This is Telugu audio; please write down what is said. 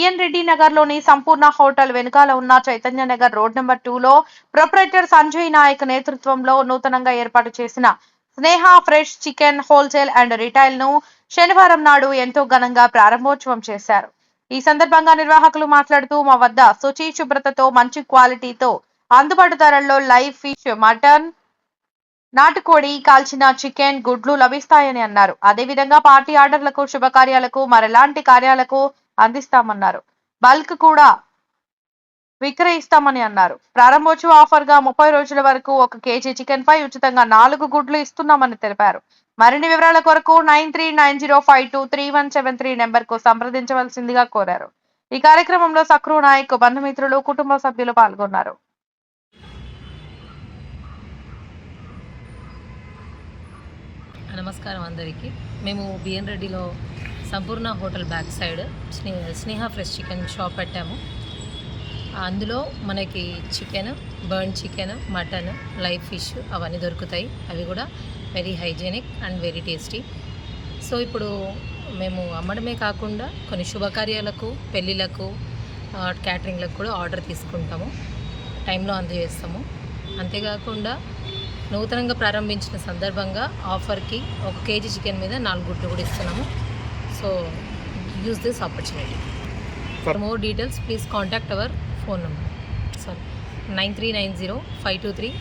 బిఎన్ రెడ్డి నగర్లోని సంపూర్ణ హోటల్ వెనుకాల ఉన్న చైతన్య నగర్ రోడ్ నెంబర్ టూలో ప్రొపరేటర్ సంజయ్ నాయక్ నేతృత్వంలో నూతనంగా ఏర్పాటు చేసిన Sneha fresh chicken wholesale and రిటైల్ను శనివారం నాడు ఎంతో ఘనంగా ప్రారంభోత్సవం చేశారు. ఈ సందర్భంగా నిర్వాహకులు మాట్లాడుతూ మా వద్ద శుచి శుభ్రతతో మంచి క్వాలిటీతో అందుబాటు ధరల్లో లైవ్ ఫిష్ మటన్ నాటుకోడి కాల్చిన చికెన్ గుడ్లు లభిస్తాయని అన్నారు. అదేవిధంగా పార్టీ ఆర్డర్లకు శుభకార్యాలకు మరెలాంటి కార్యాలకు అందిస్తామన్నారు. బల్క్ కూడా విక్రయిస్తామని అన్నారు. ప్రారంభోత్సవ ఆఫర్గా ముప్పై రోజుల వరకు ఒక కేజీ చికెన్ పై ఉచితంగా నాలుగు గుడ్లు ఇస్తున్నామని తెలిపారు. మరిన్ని వివరాల కొరకు nine three nine zero five two three one seven three నెంబర్కు సంప్రదించవలసిందిగా కోరారు. ఈ కార్యక్రమంలో సక్రు నాయక్ బంధుమిత్రులు కుటుంబ సభ్యులు పాల్గొన్నారు. నమస్కారం అందరికీ. మేము బిఎన్ రెడ్డిలో సంపూర్ణ హోటల్ బ్యాక్ సైడ్ స్నే స్నేహ ఫ్రెష్ చికెన్ షాప్ పెట్టాము. అందులో మనకి chicken burn chicken mutton live fish అవన్నీ దొరుకుతాయి. అవి కూడా very hygienic and very tasty. So ఇప్పుడు మేము అమ్మడమే కాకుండా కొన్ని శుభకార్యాలకు పెళ్ళిళ్ళకు క్యాటరింగ్లకు కూడా ఆర్డర్ తీసుకుంటాము. టైంలో అందజేస్తాము. అంతేకాకుండా నూతనంగా ప్రారంభించిన సందర్భంగా ఆఫర్కి ఒక కేజీ చికెన్ మీద నాలుగు గుడ్లు కూడా ఇస్తున్నాము. So use this opportunity. For more details, please contact our phone number. Sorry, 9390523173